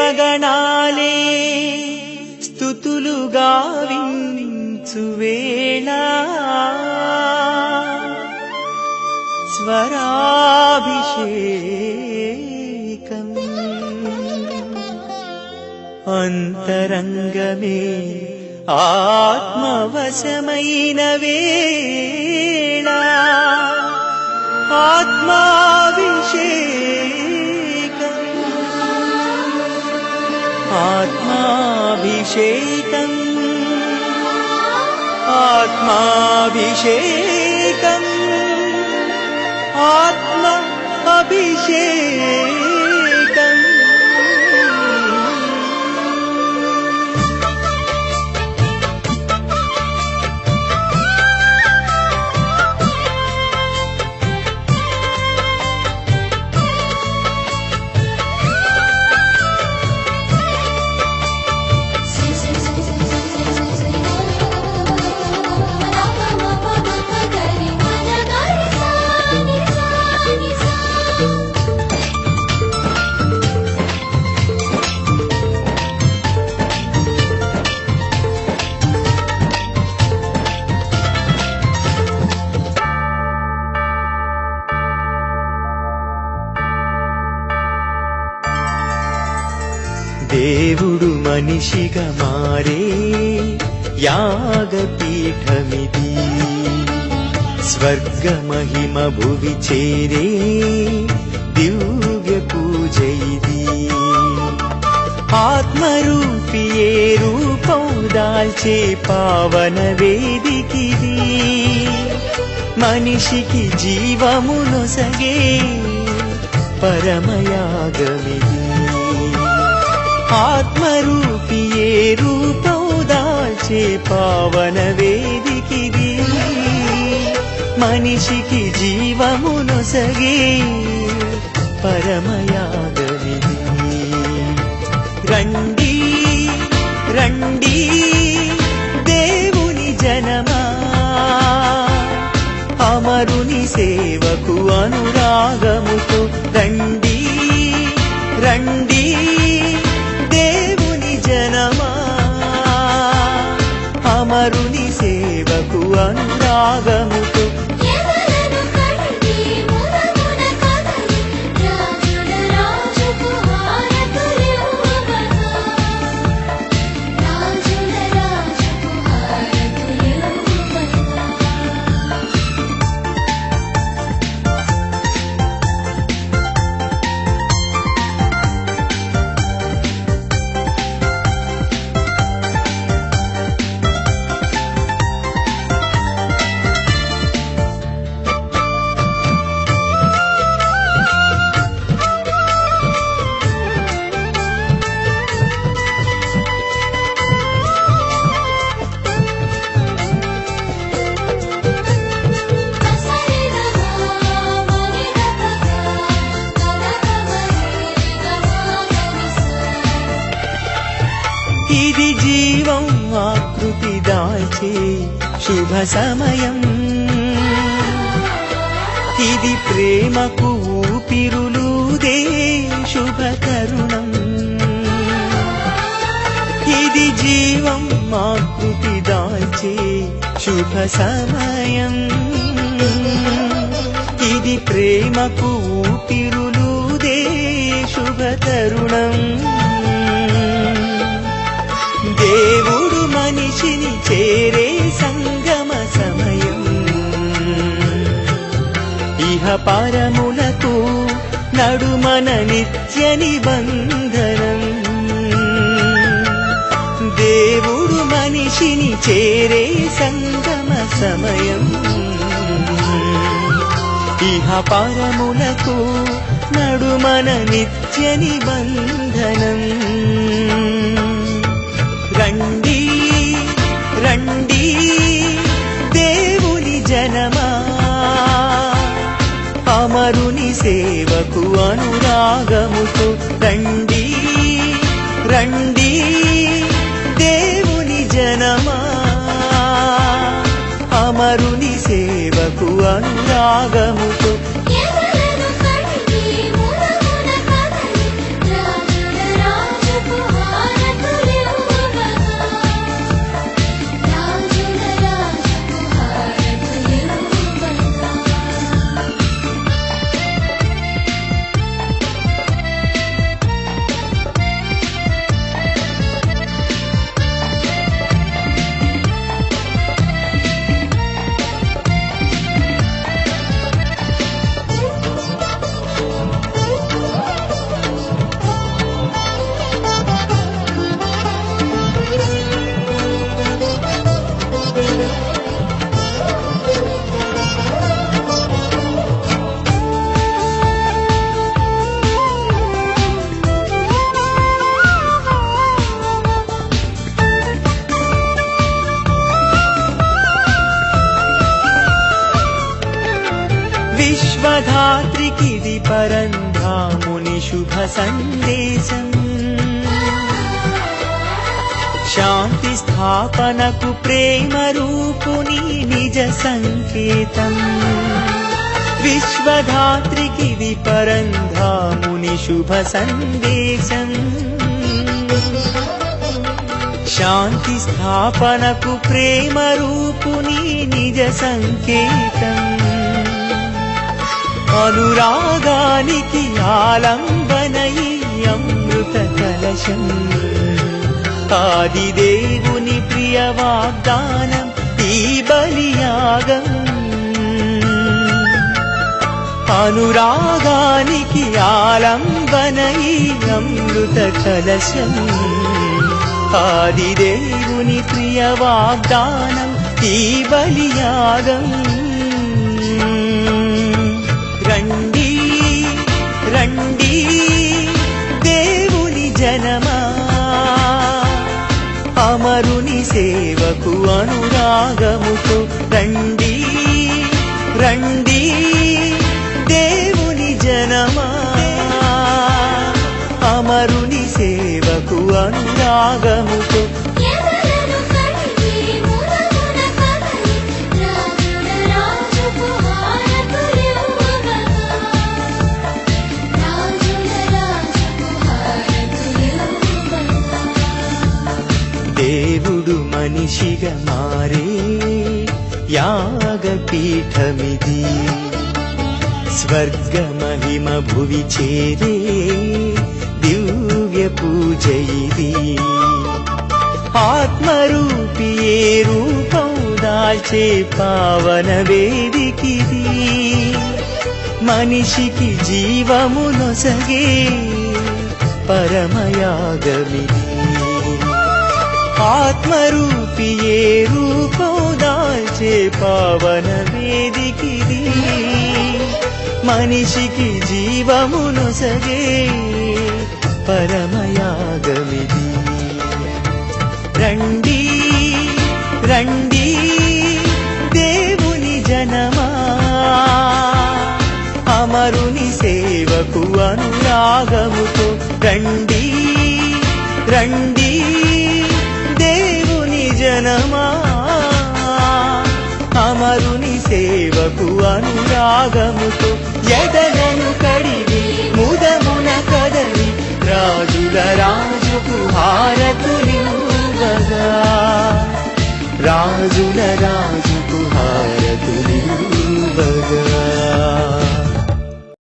దేవగణాలే స్థుతులు గావించువేళ స్వరాభిషేకం అంతరంగమే ఆత్మవశమైన వేళ. ఆత్మాభిషేకం आत्माभिषेकम्। आत्माभिषेकम्। आत्मा अभिषेक దేవుడు మనిషిగా మారే యాగపీఠమిది. స్వర్గ మహిమ భువి చేరే దివ్య పూజ ఇది ఆత్మరూపియే రూపం దాల్చే పావన వేదికిది. మనిషికి జీవమునొసగే పరమయాగమిది. ఆత్మరూపియే రూపం దాల్చే పావన వేదికిది. మనిషికి జీవమునొసగే పరమయాగమిది రండి రండి దేవుని జనమా. అమరుని సేవకు అనురాగము సేవకు ఆకృతి దాల్చే శుభ సమయం. ఇది ప్రేమకు ఊపిరులుదే శుభ తరుణం. ఇది జీవం మాకృతి దాల్చే శుభ సమయం. ఇది ప్రేమకు ఊపిరులుదే శుభ మనిషిని చేరే సంగమ సమయం. ఇహ పరములకు నడుమన నిత్య నిబంధనం. దేవుడు మనిషిని చేరే సంగమ సమయం. ఇహ పరములకు నడుమన నిత్య నిబంధనం. రండి రండి జనమా? అమరుని సేవకు అనురాగముతో రండి రండి దేవుని జనమా? అమరుని సేవకు అనురాగముతో పరంధాముని శుభ సందేశం. శాంతి స్థాపనకు ప్రేమ రూపుని నిజ సంకేతం. విశ్వధాత్రికిది పరంధాముని శుభ సందేశం. శాంతి స్థాపనకు ప్రేమ రూపుని నిజ సంకేతం. అనురాగానికి ఆలంబనయి అమృత కలశం ఆదిదేవుని ప్రియ వాగ్దానం ఈ బలియాగం. అనురాగానికి ఆలంబనయి అమృత కలశం ఆదిదేవుని ప్రియ వాగ్దానం ఈ బలియాగం. అనురాగముతో రండి రండి దేవుని జనమా. అమరుని సేవకు అనురాగముతో దేవుడు మనిషిగా మారే యాగపీఠమిది. స్వర్గ మహిమ భువి చేరే దివ్య పూజ ఇది. ఆత్మరూపి ఏ రూపం దాల్చే పావన వేదికిది. మనిషికి జీవమునొసగే పరమయాగమిది. ఆత్మరూపి ఏ రూపం దాల్చే పావన వేదికిది. మనిషికి జీవమును సగే పరమయాగమిది. రండి రండి దేవుని జనమా. అమరుని సేవకు అనురాగముతో రండి రండి. దేవుని జనమా అమరుని సేవకు అనురాగముతో ఎదలను కడిగి ముదమున కదలి రాజుల రాజుకు హారతులివ్వగా రాజుల రాజుకు హారతులివ్వగా